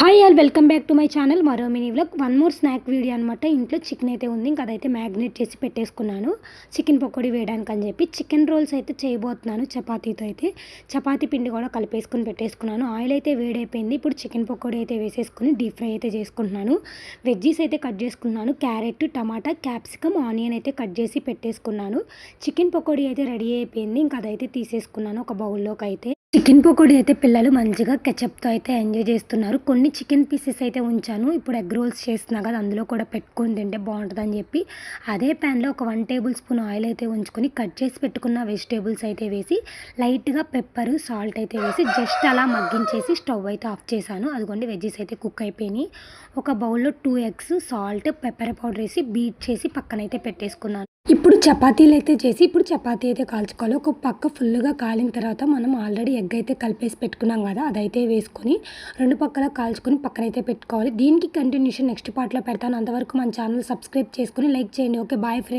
Hi all welcome back to my channel మరో mini vlog one more snack video అనమాట ఇంట్లో chicken అయితే ఉంది. ఇంకా అదైతే మ్యాగ్నేట్ చేసి పెట్టేసుకున్నాను. చికెన్ పకోడీ వేయడానికి అని చెప్పి చికెన్ రోల్స్ అయితే చేయబోతున్నాను చపాతీతో అయితే. చపాతీ పిండి కూడా కలిపేసుకుని పెట్టేసుకున్నాను. ఆయిల్ అయితే వేడైపోయింది. ఇప్పుడు చికెన్ పకోడీ అయితే వేసేసుకుని డీప్ ఫ్రై అయితే చేసుకుంటున్నాను. వెజ్జీస్ అయితే కట్ చేసుకున్నాను క్యారెట్ టమాటా క్యాప్సికమ్ ఆనియన్ అయితే కట్ చేసి పెట్టేసుకున్నాను. చికెన్ పకోడీ అయితే రెడీ అయిపోయింది. ఇంకా అదైతే తీసేసుకున్నాను ఒక బౌల్లోకి అయితే. చికెన్ పకోడీ అయితే పిల్లలు మంచిగా కెచప్తో అయితే ఎంజాయ్ చేస్తున్నారు. కొన్ని చికెన్ పీసెస్ అయితే ఉంచాను. ఇప్పుడు ఎగ్ రోల్స్ చేస్తున్నా కదా అందులో కూడా పెట్టుకొని తింటే బాగుంటుందని చెప్పి అదే ప్యాన్లో ఒక వన్ టేబుల్ స్పూన్ ఆయిల్ అయితే ఉంచుకొని కట్ చేసి పెట్టుకున్న వెజిటేబుల్స్ అయితే వేసి లైట్గా పెప్పర్ సాల్ట్ అయితే వేసి జస్ట్ అలా మగ్గించేసి స్టవ్ అయితే ఆఫ్ చేశాను. అదిగోండి వెజ్జెస్ అయితే కుక్ అయిపోయినాయి. ఒక బౌల్లో two eggs salt pepper powder వేసి బీట్ చేసి పక్కనైతే పెట్టేసుకున్నాను. ఇప్పుడు చపాతీలు అయితే చేసి ఇప్పుడు చపాతీ అయితే కాల్చుకోవాలి. ఒక పక్క ఫుల్గా కాలిన తర్వాత మనం ఆల్రెడీ ఎగ్ అయితే కలిపేసి పెట్టుకున్నాం కదా అదైతే వేసుకొని రెండు పక్కల కాల్చుకొని పక్కనైతే పెట్టుకోవాలి. దీనికి కంటిన్యూషన్ నెక్స్ట్ పార్ట్లో పెడతాను. అంతవరకు మన ఛానల్ సబ్స్క్రైబ్ చేసుకొని లైక్ చేయండి. Okay bye friend